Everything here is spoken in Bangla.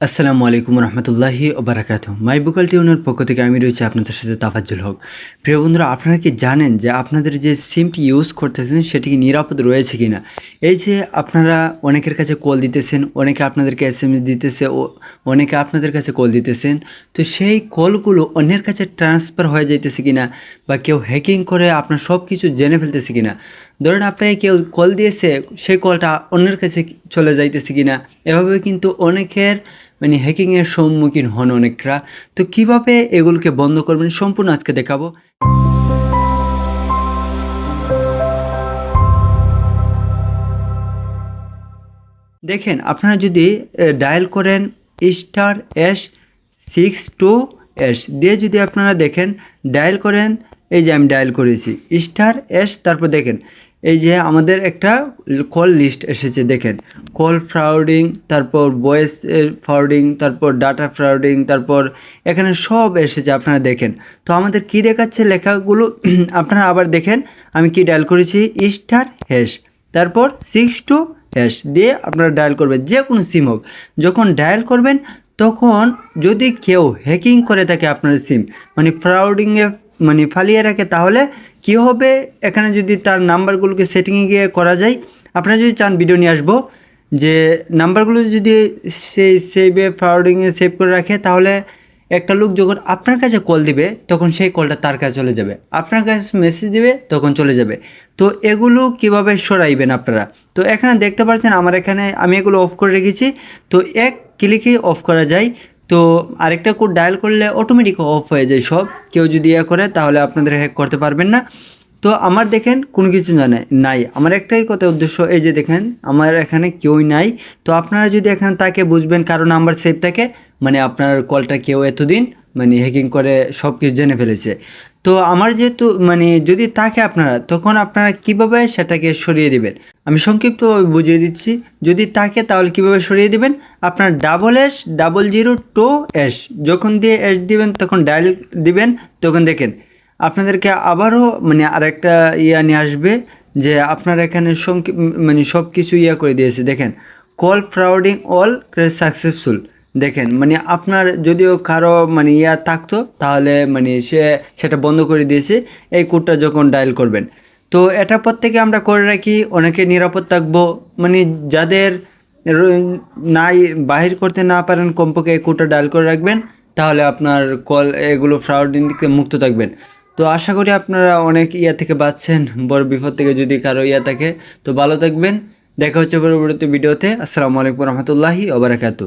আসসালামু আলাইকুম রহমতুল্লাহি ওবরাকাত মাই বুকাল টিউনের পক্ষ থেকে আমি রয়েছি আপনাদের সাথে তাফাজ্জুল হক। প্রিয় বন্ধুরা, আপনারা কি জানেন যে আপনাদের যে সিমটি ইউজ করতেছেন, সেটি কি নিরাপদ রয়েছে কি না এই যে আপনারা অনেকের কাছে কল দিতেছেন, অনেকে আপনাদেরকে এস এম এস দিতেছে, ও অনেকে আপনাদের কাছে কল দিতেছেন, তো সেই কলগুলো অন্যের কাছে ট্রান্সফার হয়ে যাইতেছে কি না বা কেউ হ্যাকিং করে আপনার সব কিছু জেনে ফেলতেছে কি না ধরেন আপনাকে কেউ কল দিয়েছে, সেই কলটা অন্যের কাছে চলে যাইতেছে কি না এভাবে কিন্তু অনেকের মানে হ্যাকিংয়ের সম্মুখীন হন অনেকরা। তো কীভাবে এগুলোকে বন্ধ করবেন? সম্পূর্ণ আজকে দেখাবো। দেখেন, আপনারা যদি ডায়াল করেন star S six two S দিয়ে যদি আপনারা দেখেন ডায়াল করেন, এই যে আমি ডায়াল করেছি স্টার এস তারপর দেখেন এই যে আমাদের একটা কল লিস্ট এসেছে, দেখেন। কল ফ্রাউডিং তারপর ভয়েস ফ্রাউডিং তারপর ডাটা ফ্রাউডিং তারপর এখানে সব এসেছে, আপনারা দেখেন। তো আমাদের কি দেখাচ্ছে লেখাগুলো? আপনারা আবার দেখেন, আমি কি ডায়াল করেছি? স্টার হ্যাশ তারপর সিক্স টু হ্যাশ দিয়ে আপনারা ডায়াল করবেন, যে কোনো সিম হোক। যখন ডায়াল করবেন, তখন যদি কেউ হ্যাকিং করে থাকে আপনার সিম মানে ফ্রাউডিংয়ে মানে ফালিয়ে রাখে, তাহলে কি হবে? এখানে যদি তার নাম্বারগুলোকে সেটিংয়ে গিয়ে করা যায়, আপনারা যদি চান ভিডিও নিয়ে আসব, যে নাম্বারগুলো যদি সেই সেভে ফরওয়ার্ডিংয়ে সেভ করে রাখে, তাহলে একটা লোক যখন আপনার কাছে কল দিবে, তখন সেই কলটা তার কাছে চলে যাবে। আপনার কাছে মেসেজ দিবে, তখন চলে যাবে। তো এগুলো কীভাবে সরাইবেন আপনারা? তো এখানে দেখতে পাচ্ছেন, আমার এখানে আমি এগুলো অফ করে রেখেছি। তো এক ক্লিকেই অফ করা যায়। তো আরেকটা কোড ডায়াল করলে অটোমেটিক অফ হয়ে যায় সব। কেউ যদি ইয়ে করে, তাহলে আপনাদের হ্যাক করতে পারবেন না। তো আমার দেখেন কোনো কিছু জানে নাই। আমার একটাই কথা উদ্দেশ্য, এই যে দেখেন, আমার এখানে কেউই নাই। তো আপনারা যদি এখানে তাকে বুঝবেন কারও নাম্বার সেভ থাকে মানে আপনার কলটা কেউ এতদিন মানে হ্যাকিং করে সব কিছু জেনে ফেলেছে। তো আমার যেহেতু মানে যদি থাকে আপনারা, তখন আপনারা কীভাবে সেটাকে সরিয়ে দিবেন? আমি সংক্ষিপ্তভাবে বুঝিয়ে দিচ্ছি। যদি থাকে তাহলে কীভাবে সরিয়ে দিবেন? আপনার double S double zero two S যখন দিয়ে এস দিবেন, তখন ডায়াল দিবেন, তখন দেখেন, আপনাদেরকে আবারও মানে আরেকটা ইয়া নিয়ে আসবে যে আপনার এখানে সংক্ষিপ মানে সব কিছু ইয়া করে দিয়েছে। দেখেন কল ফ্রাউডিং অল সাকসেসফুল দেখেন মানে আপনার যদিও কারও মানে ইয়া থাকতো, তাহলে মানে সে সেটা বন্ধ করে দিয়েছে, এই কোডটা যখন ডায়াল করবেন। তো এটা প্রত্যেকে আমরা করে রাখি, অনেকে নিরাপদ থাকব মানে যাদের নাই, বাহির করতে না পারেন কমপক্ষে এই কোডটা ডায়াল করে রাখবেন, তাহলে আপনার কল, এগুলো ফ্রাউডিং থেকে মুক্ত থাকবেন। তো আশা করি আপনারা অনেক ইয়া থেকে বাঁচছেন, বড় বিপদ থেকে যদি কারও ইয়া থাকে। তো ভালো থাকবেন, দেখা হচ্ছে পরবর্তী ভিডিওতে, আসসালামু আলাইকুম রহমতুল্লাহি ওবরাকাতু